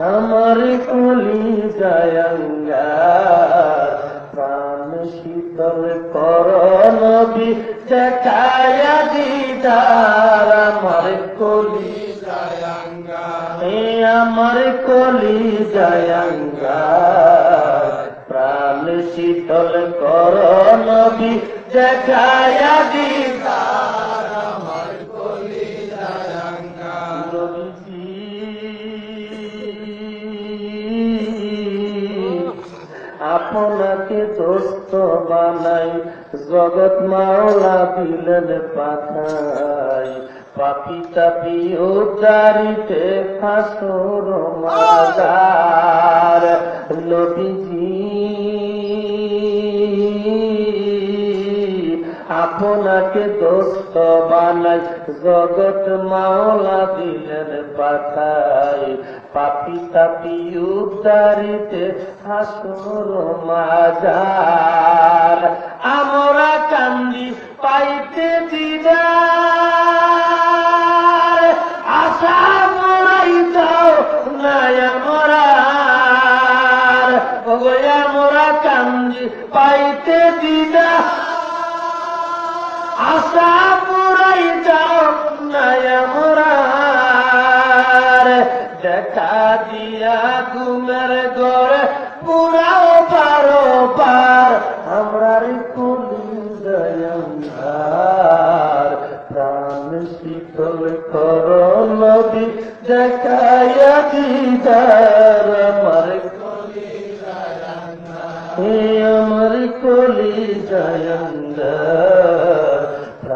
আমার কলি জয়ঙ্গার প্রাণ শীতল করণবি দেখায়া দিদার আমার কলি এ আমার কলি জয়ঙ্গার প্রাণ শীতল করণবি দেখায়া দিদার আপনাকে দোস্ত বানাই জগৎ মাওলা দিলেন পাতাই পাপি তাপি চারিতে ফাঁসর মাদার। নবীজি আপনাকে দোস্ত বানাই। জগৎ মাওলা দিলেন পাঠাই পাপি তাপি উদ্দারিতে হাসুর মাজার। আমরা কান্দি পাইতে দিদার। আশা মরাই দাও নাই আমরা কান্দি পাইতে দিদার। আশা পুরাই যাও নয়মরার দেখা দিয়া ঘুমের ঘরে পুরাও পারো পার আমরার কুলি প্রাণ শীতল কর নদী দেখাইয়া দিদার আমার আমার কলি জয়ঙ্গ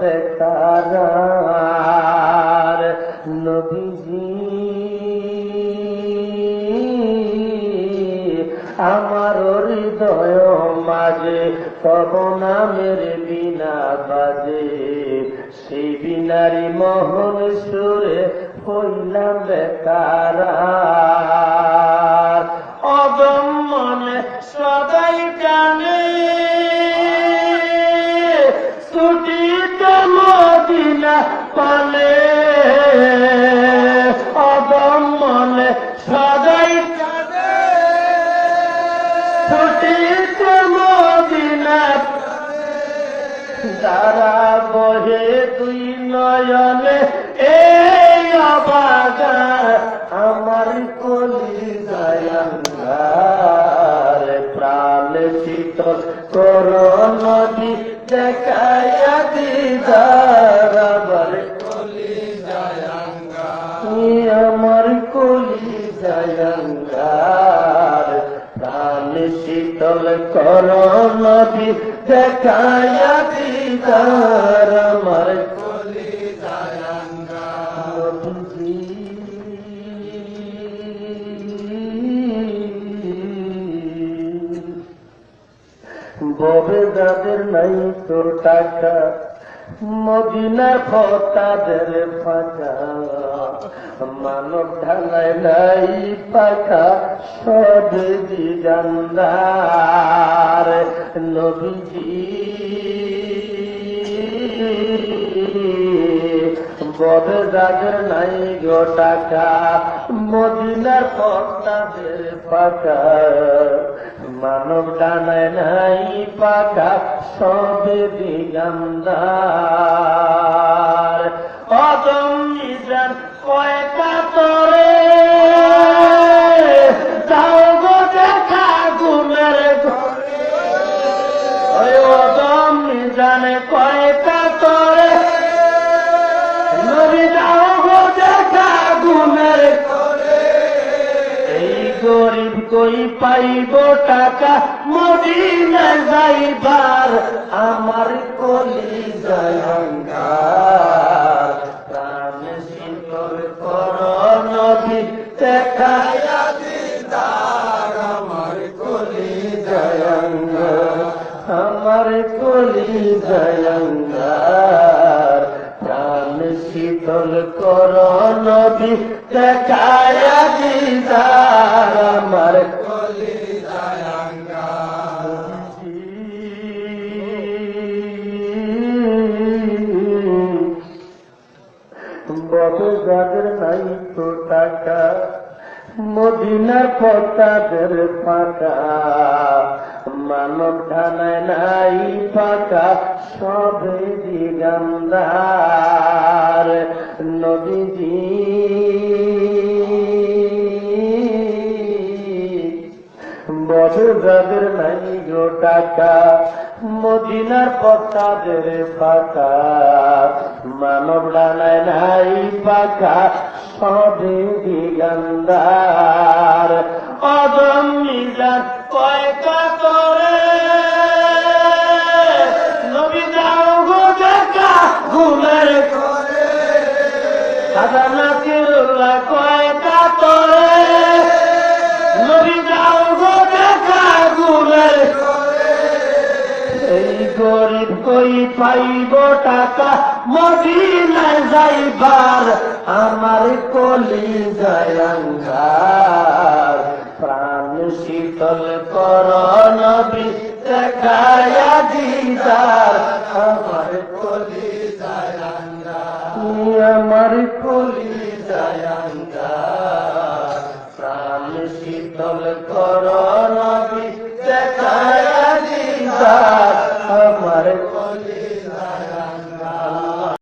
বেকার আমার হৃদয় মাঝে নামের বিনা বাজে। সেই বিনারি মোহন সুরে হইলাম বেকার। অদম মনে ছুটিতে মদিনা তারা বহে দুই নয়নে, এই আমার কলি দয়াঙ্গার প্রাণ শীতল কর নদী দেখাইয়া দিদার আমার কলি আমার কলি প্রাণ শীতল কর নদী দেখায়া দিদার আমার ববে যাদের নাই তোর টাকা মদিনার ফতাদের ফাঁকা। মানব ঢালায় নাই পাখা, সবে দিগান্দার নবীজি। ববে যাদের নাই গো টাকা মদিনার ফতাদের ফাঁকা। মানব ডানায় নাই পাকা সবে দিগান্দার গরিব কই পাইব টাকা মদিনা যাইবার আমার কলি জয়ঙ্গার কর নদী আমার কলি জয়ঙ্গ আমার কলি জয়ঙ্গ কর নবী দেখায়া দিদার আমার যাদের নাই তো টাকা মদিনার পতাদের ফাঁকা মানব ঠানায় নাই ফাঁকা, সবে দিগান্দার নদীজি বছর যাদের নাই গো টাকা, মদিনার পতাদের ফাঁকা। মানব ডানায় নাই পাকা সবে দিগান্দার। অদম মিজান কয়কা করে গরিব কই পাইব টাকা? মদিনায় যাইবার আমার কলি জয়ঙ্গার প্রাণ শীতল কর নবী, দেখায়া দিদার। আমার কলি জয়ঙ্গার আমার কলি জয়ঙ্গার প্রাণ শীতল কর